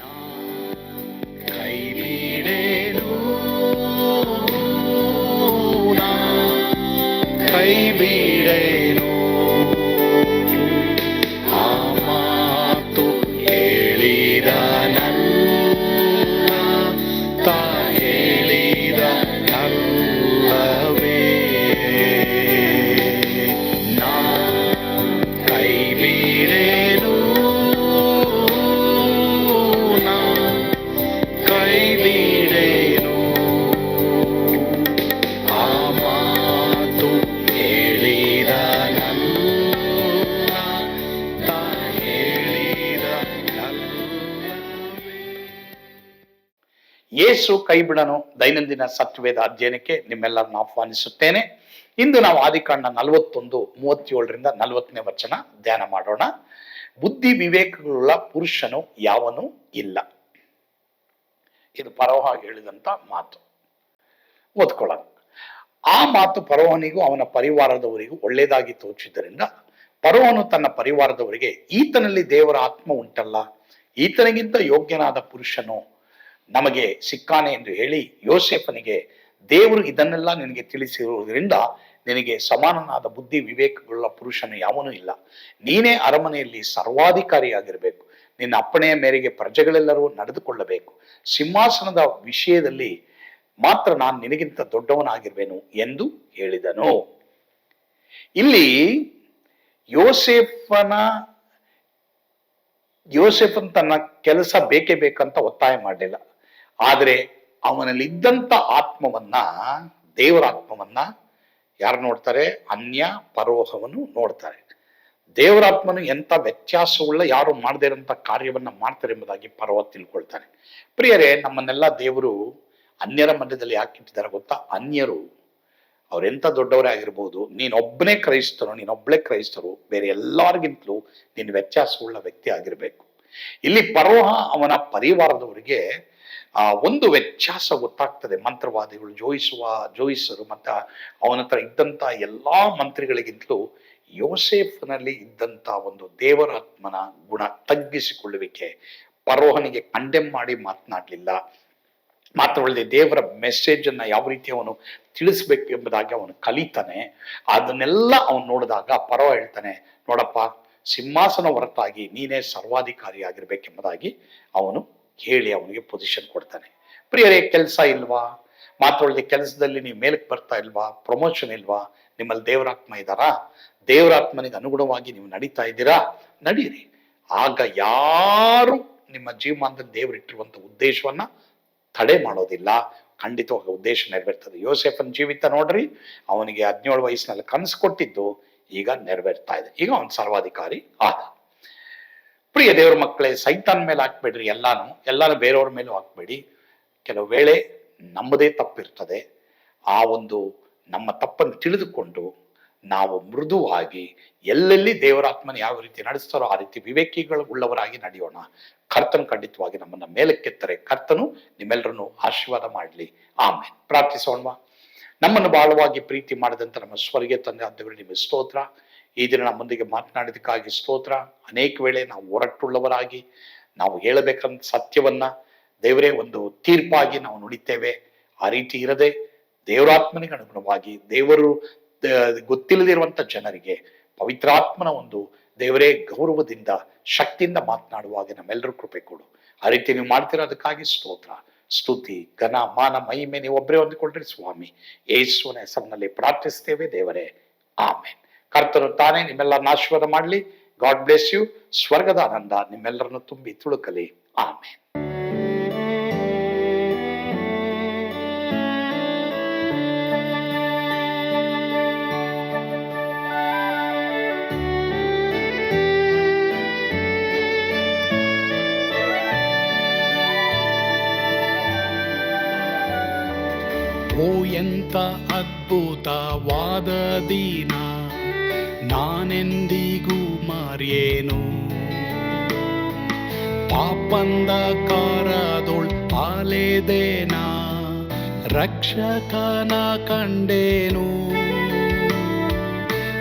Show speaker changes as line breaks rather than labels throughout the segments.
ಕೈ ಯೇಸು ಕೈ ಬಿಡನು ದೈನಂದಿನ ಸತ್ವೇದ ಅಧ್ಯಯನಕ್ಕೆ ನಿಮ್ಮೆಲ್ಲರನ್ನು ಆಹ್ವಾನಿಸುತ್ತೇನೆ. ಇಂದು ನಾವು ಆದಿಕಾಂಡ ನಲವತ್ತೊಂದು, ಮೂವತ್ತೇಳರಿಂದ ನಲವತ್ತನೇ ವಚನ ಧ್ಯಾನ ಮಾಡೋಣ. ಬುದ್ಧಿ ವಿವೇಕಗಳುಳ್ಳ ಪುರುಷನು ಯಾವನು ಇಲ್ಲ. ಇದು ಪರೋಹ ಹೇಳಿದಂತ ಮಾತು. ಓದ್ಕೊಳ್ಳೋಣ. ಆ ಮಾತು ಪರೋಹನಿಗೂ ಅವನ ಪರಿವಾರದವರಿಗೂ ಒಳ್ಳೆಯದಾಗಿ ತೋಚಿದ್ದರಿಂದ ಪರೋಹನು ತನ್ನ ಪರಿವಾರದವರಿಗೆ, ಈತನಲ್ಲಿ ದೇವರ ಆತ್ಮ ಉಂಟಲ್ಲ, ಈತನಿಗಿಂತ ಯೋಗ್ಯನಾದ ಪುರುಷನು ನಮಗೆ ಸಿಕ್ಕಾನೆ ಎಂದು ಹೇಳಿ ಯೋಸೇಫನಿಗೆ, ದೇವರು ಇದನ್ನೆಲ್ಲ ನಿನಗೆ ತಿಳಿಸಿರುವುದರಿಂದ ನಿನಗೆ ಸಮಾನನಾದ ಬುದ್ಧಿ ವಿವೇಕಗಳ ಪುರುಷನು ಯಾವನೂ ಇಲ್ಲ. ನೀನೇ ಅರಮನೆಯಲ್ಲಿ ಸರ್ವಾಧಿಕಾರಿಯಾಗಿರಬೇಕು. ನಿನ್ನ ಅಪ್ಪಣೆಯ ಮೇರೆಗೆ ಪ್ರಜೆಗಳೆಲ್ಲರೂ ನಡೆದುಕೊಳ್ಳಬೇಕು. ಸಿಂಹಾಸನದ ವಿಷಯದಲ್ಲಿ ಮಾತ್ರ ನಾನು ನಿನಗಿಂತ ದೊಡ್ಡವನಾಗಿರ್ಬೇನು ಎಂದು ಹೇಳಿದನು. ಇಲ್ಲಿ ಯೋಸೇಫನ, ಯೋಸೆಫನ್ ತನ್ನ ಕೆಲಸ ಬೇಕೇ ಬೇಕಂತ ಒತ್ತಾಯ ಮಾಡಲಿಲ್ಲ. ಆದರೆ ಅವನಲ್ಲಿ ಇದ್ದಂಥ ಆತ್ಮವನ್ನ, ದೇವರ ಆತ್ಮವನ್ನ ಯಾರು ನೋಡ್ತಾರೆ? ಅನ್ಯ ಪರೋಹವನ್ನು ನೋಡ್ತಾರೆ. ದೇವರಾತ್ಮನು ಎಂಥ ವ್ಯತ್ಯಾಸವುಳ್ಳ ಯಾರು ಮಾಡದೇ ಇರೋಂಥ ಕಾರ್ಯವನ್ನ ಮಾಡ್ತಾರೆ ಎಂಬುದಾಗಿ ಪರ್ವ ತಿಳ್ಕೊಳ್ತಾರೆ ಪ್ರಿಯರೇ, ನಮ್ಮನ್ನೆಲ್ಲ ದೇವರು ಅನ್ಯರ ಮಧ್ಯದಲ್ಲಿ ಯಾಕೆ ಇಟ್ಟಿದ್ದಾರೆ ಗೊತ್ತಾ? ಅನ್ಯರು ಅವರೆಂಥ ದೊಡ್ಡವರೇ ಆಗಿರ್ಬೋದು, ನೀನೊಬ್ಬನೇ ಕ್ರೈಸ್ತರು ನೀನೊಬ್ಬಳೇ ಕ್ರೈಸ್ತರು, ಬೇರೆ ಎಲ್ಲರಿಗಿಂತಲೂ ನೀನು ವ್ಯತ್ಯಾಸವುಳ್ಳ ವ್ಯಕ್ತಿ ಆಗಿರಬೇಕು. ಇಲ್ಲಿ ಪರೋಹ ಅವನ ಪರಿವಾರದವರಿಗೆ ಆ ಒಂದು ವ್ಯತ್ಯಾಸ ಗೊತ್ತಾಗ್ತದೆ. ಮಂತ್ರವಾದಿಗಳು ಜೋಯಿಸುವ, ಜೋಯಿಸರು ಮತ್ತು ಅವನ ಹತ್ರ ಇದ್ದಂತ ಎಲ್ಲಾ ಮಂತ್ರಿಗಳಿಗಿಂತಲೂ ಯೋಸೇಫನಲ್ಲಿ ಇದ್ದಂತ ಒಂದು ದೇವರಾತ್ಮನ ಗುಣ ತಗ್ಗಿಸಿಕೊಳ್ಳುವಿಕೆ ಪರೋಹನಿಗೆ ಕಂಡೆಮ್ ಮಾಡಿ ಮಾತನಾಡಲಿಲ್ಲ. ಮಾತ್ರವಲ್ಲದೆ ದೇವರ ಮೆಸೇಜ್ ಅನ್ನ ಯಾವ ರೀತಿ ಅವನು ತಿಳಿಸ್ಬೇಕು ಎಂಬುದಾಗಿ ಅವನು ಕಲಿತಾನೆ. ಅದನ್ನೆಲ್ಲ ಅವನು ನೋಡಿದಾಗ ಪರವ ಹೇಳ್ತಾನೆ, ನೋಡಪ್ಪ, ಸಿಂಹಾಸನ ಹೊರತಾಗಿ ನೀನೇ ಸರ್ವಾಧಿಕಾರಿಯಾಗಿರ್ಬೇಕೆಂಬುದಾಗಿ ಅವನು ಹೇಳಿ ಅವನಿಗೆ ಪೊಸಿಷನ್ ಕೊಡ್ತಾನೆ. ಪ್ರಿಯರೇ, ಕೆಲಸ ಇಲ್ವಾ? ಮಾತ್ರವಲ್ಲದೆ ಕೆಲಸದಲ್ಲಿ ನೀವು ಮೇಲಕ್ಕೆ ಬರ್ತಾ ಇಲ್ವಾ? ಪ್ರಮೋಷನ್ ಇಲ್ವಾ? ನಿಮ್ಮಲ್ಲಿ ದೇವರಾತ್ಮ ಇದ್ದಾರಾ ದೇವರಾತ್ಮನಿಗೆ ಅನುಗುಣವಾಗಿ ನೀವು ನಡೀತಾ ಇದ್ದೀರಾ? ನಡೀರಿ. ಆಗ ಯಾರು ನಿಮ್ಮ ಜೀವಮಾನದಲ್ಲಿ ದೇವರಿಟ್ಟಿರುವಂಥ ಉದ್ದೇಶವನ್ನ ತಡೆ ಮಾಡೋದಿಲ್ಲ. ಖಂಡಿತವಾಗಿ ಉದ್ದೇಶ ನೆರವೇರ್ತದೆ. ಯೋಸೆಫನ್ ಜೀವಿತ ನೋಡ್ರಿ, ಅವನಿಗೆ ಹದಿನೇಳು ವಯಸ್ಸಿನಲ್ಲಿ ಕನಸು ಕೊಟ್ಟಿದ್ದು, ಈಗ ನೆರವೇರ್ತಾ ಇದೆ. ಈಗ ಅವನು ಸರ್ವಾಧಿಕಾರಿ ಆದ. ಪ್ರಿಯ ದೇವ್ರ ಮಕ್ಕಳೇ, ಸೈತಾನ್ ಮೇಲೆ ಹಾಕ್ಬೇಡ್ರಿ ಎಲ್ಲಾನು. ಎಲ್ಲಾನು ಬೇರೆಯವ್ರ ಮೇಲೂ ಹಾಕ್ಬೇಡಿ. ಕೆಲವು ವೇಳೆ ನಮ್ಮದೇ ತಪ್ಪಿರ್ತದೆ. ಆ ಒಂದು ನಮ್ಮ ತಪ್ಪನ್ನು ತಿಳಿದುಕೊಂಡು ನಾವು ಮೃದುವಾಗಿ ಎಲ್ಲೆಲ್ಲಿ ದೇವರಾತ್ಮನ ಯಾವ ರೀತಿ ನಡೆಸ್ತಾರೋ ಆ ರೀತಿ ವಿವೇಕಿಗಳು ಉಳ್ಳವರಾಗಿ ನಡೆಯೋಣ. ಕರ್ತನು ಖಂಡಿತವಾಗಿ ನಮ್ಮನ್ನ ಮೇಲಕ್ಕೆತ್ತರೆ. ಕರ್ತನು ನಿಮ್ಮೆಲ್ಲರನ್ನು ಆಶೀರ್ವಾದ ಮಾಡಲಿ. ಆಮೇಲೆ ಪ್ರಾರ್ಥಿಸೋಣ ನಮ್ಮನ್ನು ಬಾಳವಾಗಿ ಪ್ರೀತಿ ಮಾಡಿದಂತ ನಮ್ಮ ಸ್ವರ್ಗೀಯ ತಂದೆ ಆದವರು ನಿಮ್ಮ ಸ್ತೋತ್ರ. ಈ ದಿನ ನಮ್ಮೊಂದಿಗೆ ಮಾತನಾಡಿದಕ್ಕಾಗಿ ಸ್ತೋತ್ರ. ಅನೇಕ ವೇಳೆ ನಾವು ಹೊರಟುಳ್ಳವರಾಗಿ ನಾವು ಹೇಳಬೇಕಂತ ಸತ್ಯವನ್ನ ದೇವರೇ ಒಂದು ತೀರ್ಪಾಗಿ ನಾವು ನುಡಿತೇವೆ. ಆ ರೀತಿ ಇರದೆ ದೇವರಾತ್ಮನಿಗೆ ಅನುಗುಣವಾಗಿ ದೇವರು ಗೊತ್ತಿಲ್ಲದಿರುವಂತ ಜನರಿಗೆ ಪವಿತ್ರಾತ್ಮನ ಒಂದು ದೇವರೇ ಗೌರವದಿಂದ, ಶಕ್ತಿಯಿಂದ ಮಾತನಾಡುವಾಗ ನಮ್ಮೆಲ್ಲರೂ ಕೃಪೆ ಕೊಡು. ಆ ರೀತಿ ನೀವು ಮಾಡ್ತಿರೋದಕ್ಕಾಗಿ ಸ್ತೋತ್ರ. ಸ್ತುತಿ, ಘನ, ಮಾನ, ಮಹಿಮೆ ನೀವು ಒಬ್ಬರೇ ಹೊಂದಿಕೊಳ್ಳ್ರಿ ಸ್ವಾಮಿ. ಯೇಸುವನ ಹೆಸರಿನಲ್ಲಿ ಪ್ರಾರ್ಥಿಸ್ತೇವೆ ದೇವರೇ. ಆಮೇನ್. ಕರ್ತನು ತಾನೇ ನಿಮ್ಮೆಲ್ಲರನ್ನ ಆಶೀರ್ವಾದ ಮಾಡಲಿ. ಗಾಡ್ ಬ್ಲೆಸ್ ಯು ಸ್ವರ್ಗದ ಆನಂದ ನಿಮ್ಮೆಲ್ಲರನ್ನು ತುಂಬಿ ತುಳುಕಲಿ.
ಆಮೇಲೆ ಎಂತ ಅದ್ಭುತವಾದ ದಿನ. ನಾನೆಂದಿಗೂ ಮಾರ್ಯೇನು? ಪಾಪಂದ ಕಾರದೊಳ್ ಪಾಲೇದೇನಾ? ರಕ್ಷಕನ ಕಂಡೇನು?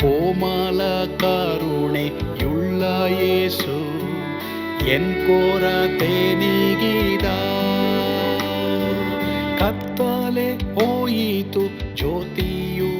ಕೋಮಲ ಕರುಣೆಯುಳ್ಳ ಯೇಸು
ಎನ್ ನೀಗಿದ ಕತ್ತಲೆ ಹೋಯಿತು ಜ್ಯೋತಿಯು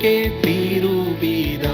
que pirubidão.